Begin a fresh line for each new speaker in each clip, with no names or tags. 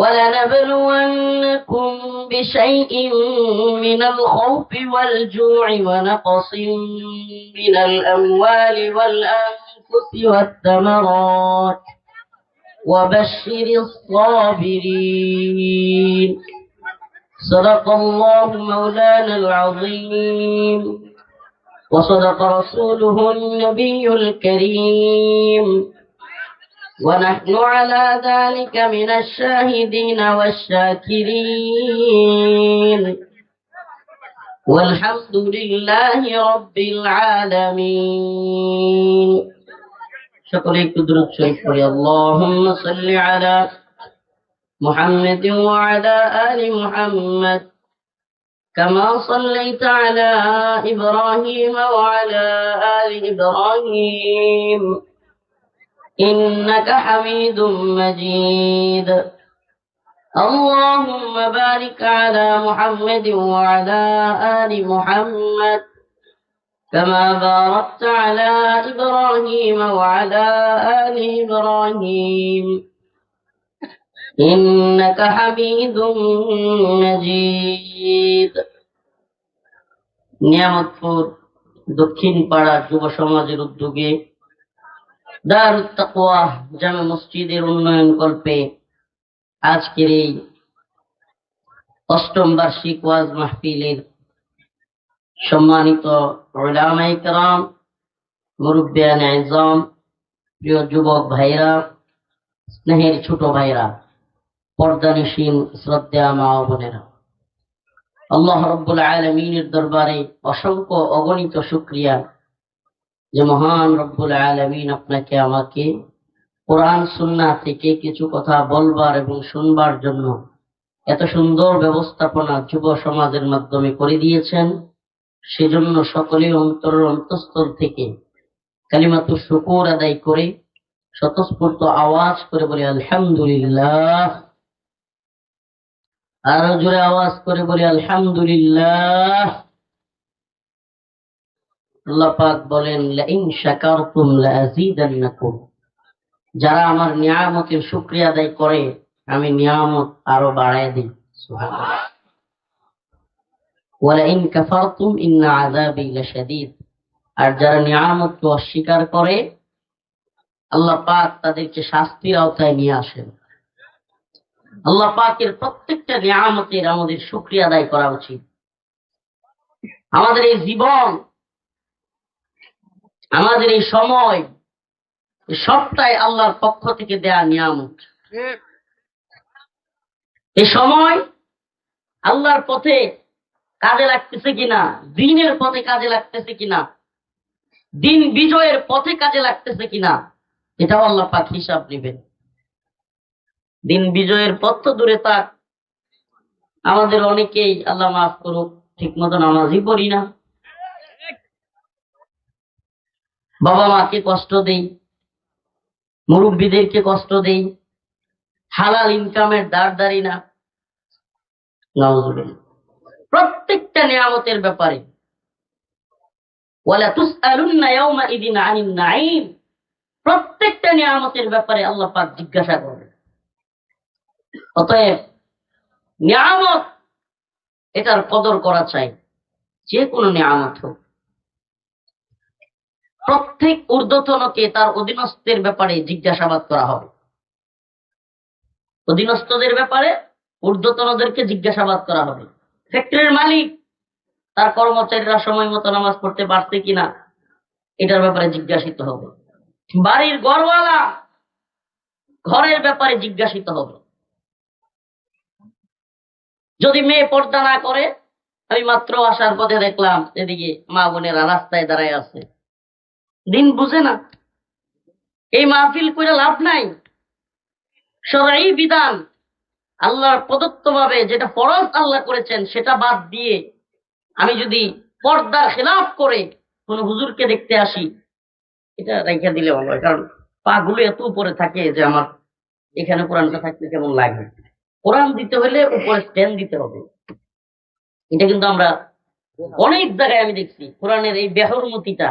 ولنبلونكم بشيء من الخوف والجوع ونقص من الأموال والأنفس والثمرات. وبشر الصابرين. صدق الله مولانا العظيم. وصدق رسوله النبي الكريم. ونحن على ذلك من الشاهدين والشاكرين. والحمد لله رب العالمين. شكرا قدرت شكرا اللهم صل على محمد وعلى آل محمد. كما صليت على إبراهيم وعلى آل إبراهيم. إنك حميد مجيد اللهم بارك على محمد وعلى آل محمد كما باركت على إبراهيم وعلى آل إبراهيم إنك حميد مجيد নিয়ামতপুর দক্ষিণ পাড়া যুব সমাজের উদ্যোগে দারুত তাকওয়া মসজিদের উন্নয়ন কল্পে আজকের এই অষ্টম বার্ষিক ওয়াজ মাহফিলের সম্মানিত ওলামাই মুরব্বিয়ান আজম, প্রিয় যুবক ভাইরা স্নেহের ছোট ভাইরা পর্দানিসীন শ্রদ্ধা মা বোনেরা, আল্লাহ রব্বুল আলমিনের দরবারে অসংখ্য অগণিত শুক্রিয়া যে মহান রব্বুল আলমিন আপনাকে আমাকে কোরআন সুন্না থেকে কিছু কথা বলবার এবং শুনবার জন্য এত সুন্দর ব্যবস্থাপনা যুব সমাজের মাধ্যমে করে দিয়েছেন। সেজন্য সকলে অন্তর অন্তঃস্থল থেকে কালিমাতু শুকুর আদায় করে স্বতঃস্ফূর্ত আওয়াজ করে বলে, আলহামদুলিল্লাহ। আরও জোরে আওয়াজ করে বলে, আলহামদুলিল্লাহ। আল্লাহ পাক বলেন, লাইন শাকারতুম লাযীদান্নাকুম। যারা আমার নিয়ামতের শুকরিয়া আদায় করে, আমি নিয়ামত আরও বাড়ায় দিই। সুবহানাল্লাহ। ওয়ালাইন কাফারতুম ইন্না আযাবি লাশাদীদ। আর যারা নিয়ামতকে অস্বীকার করে, আল্লাহ পাক তাদেরকে শাস্তির আওতায় নিয়ে আসেন। আল্লাহ পাকের প্রত্যেকটা নিয়ামতের আমাদের শুকরিয়া আদায় করা উচিত। আমাদের এই জীবন আমাদের এই সময় সবটাই আল্লাহর পক্ষ থেকে দেয়া নিয়ামত। এই সময় আল্লাহর পথে কাজে লাগতেছে কিনা দিনের পথে কাজে লাগতেছে কিনা দিন বিজয়ের পথে কাজে লাগতেছে কিনা এটাও আল্লাহ পাক হিসাব নেবেন দিন বিজয়ের পথ তো দূরে থাক আমাদের অনেকেই আল্লাহ মাফ করুক ঠিক মতো নামাজই পড়ি না। বাবা মাকে কষ্ট দেই, মুরব্বীদেরকে কষ্ট দেই, হালাল ইনকামের দাঁড় দাঁড়ি না। প্রত্যেকটা নিয়ামতের ব্যাপারে। প্রত্যেকটা নিয়ামতের ব্যাপারে আল্লাহ পাক জিজ্ঞাসা করবে। অতএব নিয়ামত, এটার কদর করা চাই। যে কোনো নিয়ামত হোক। প্রত্যেক ঊর্ধ্বতনকে তার অধীনস্থের ব্যাপারে জিজ্ঞাসাবাদ করা হবে। অধীনস্থদের ব্যাপারে ঊর্ধ্বতনদেরকে জিজ্ঞাসাবাদ করা হবে। ফ্যাক্টরির মালিক, তার কর্মচারীরা সময় মতো নামাজ পড়তে পারছে কিনা, এটার ব্যাপারে জিজ্ঞাসিত হবে। বাড়ির ঘরওয়ালা ঘরের ব্যাপারে জিজ্ঞাসিত হবে। যদি মেয়ে পর্দা না করে, আমি মাত্র আসার পথে দেখলাম এদিকে মা বোনেরা রাস্তায় দাঁড়ায় আছে। দিন বুঝে না। এই মাহফিল করে লাভ নাই। সরাই বিধান। আল্লাহর প্রদত্ত ভাবে যেটা ফরজ আল্লাহ করেছেন, সেটা বাদ দিয়ে আমি যদি পর্দার খেলাফ করে কোন হুজুরকে দেখতে আসি, এটা রেখে দিলে ভালো হয়। কারণ পা গুলো এত উপরে থাকে যে আমার এখানে কোরআনটা থাকলে কেমন লাগে? কোরআন দিতে হলে উপরে স্ট্যান্ড দিতে হবে। এটা কিন্তু আমরা অনেক জায়গায় আমি দেখছি। কোরআনের এই বেহরমতিটা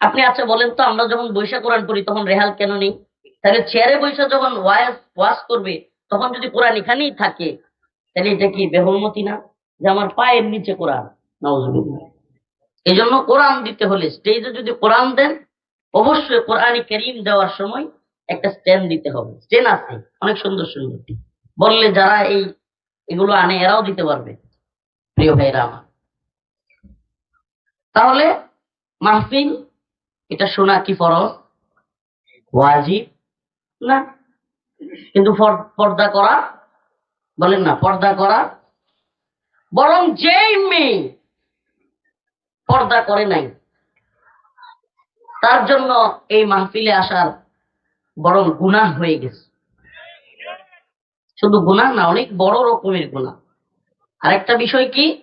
আপনি আচ্ছা বলেন তো, আমরা যখন বৈশা কোরআন করি তখন রেহাল কেন নেই? তাহলে চেয়ারে বৈশা যখন ওয়াজ ওয়াজ করবে, তখন যদি কোরআন এখানেই থাকে, তাহলে এটা কি বেহরমতি না? যে আমার পায়ের নিচে কোরআন এই জন্য কোরআন দিতে হলে স্টেজে যদি কোরআন দেন, অবশ্যই কোরআনই করিম দেওয়ার সময় একটা স্ট্যান্ড দিতে হবে। স্ট্যান্ড আছে, অনেক সুন্দর সুন্দর। বললে যারা এই, এগুলো আনে, এরাও দিতে পারবে। প্রিয় ভাইরা আমার। তাহলে মাহফিল এটা শোনা কি ফরজ ওয়াজিব। না। কিন্তু পর্দা করা বলেন না পর্দা করা। বরং যেই মেয়ে পর্দা করে নাই তার জন্য এই মাহফিলে আসার বরং গুনাহ হয়ে গেছে। শুধু গুনাহ না অনেক বড় রকমের গুনাহ। আরেকটা বিষয় কি?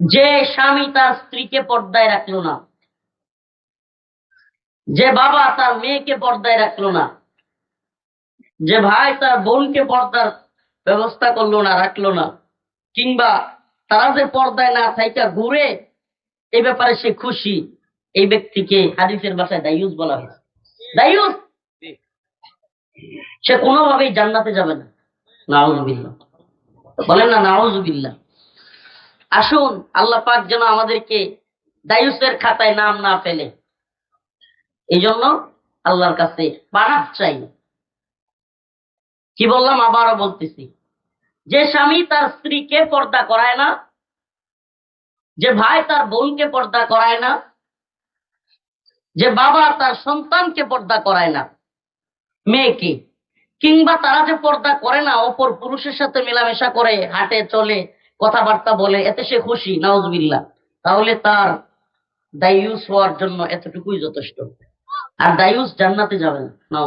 যে স্বামী তার স্ত্রীকে পর্দায় রাখল না যে বাবা তার মেয়েকে পর্দায় রাখল না, যে ভাই তার বোনকে পর্দার ব্যবস্থা করল না, রাখল না, কিংবা তারা যে পর্দায় না থাইকা ঘুরে এই ব্যাপারে সে খুশি, এই ব্যক্তিকে হাদিসের ভাষায় দায়ুস বলা হয়েছে। দায়ুস? সে কোনোভাবেই জান্নাতে যাবে না। নাউজুবিল্লাহ। বলেন না, নাউজুবিল্লাহ। আসুন, আল্লাহ পাক যেন আমাদেরকে দায়ুসের খাতায় নাম না ফেলে। এই জন্য আল্লাহর কাছে পানাহ চাই। কি বললাম? আবারও বলতেছি। যে স্বামী তার স্ত্রীকে পর্দা করায় না, যে ভাই তার বোনকে পর্দা করায় না, যে বাবা তার সন্তানকে পর্দা করায় না মেয়েকে কিংবা তারা যে পর্দা করে না, অপর পুরুষের সাথে মেলামেশা করে, হাটে, চলে, কথাবার্তা বলে, এতে সে খুশি নাউজবিল্লা তাহলে তার দায়ুস হওয়ার জন্য এতটুকুই যথেষ্ট। আর দায়ুস জান্নাতে যাবে না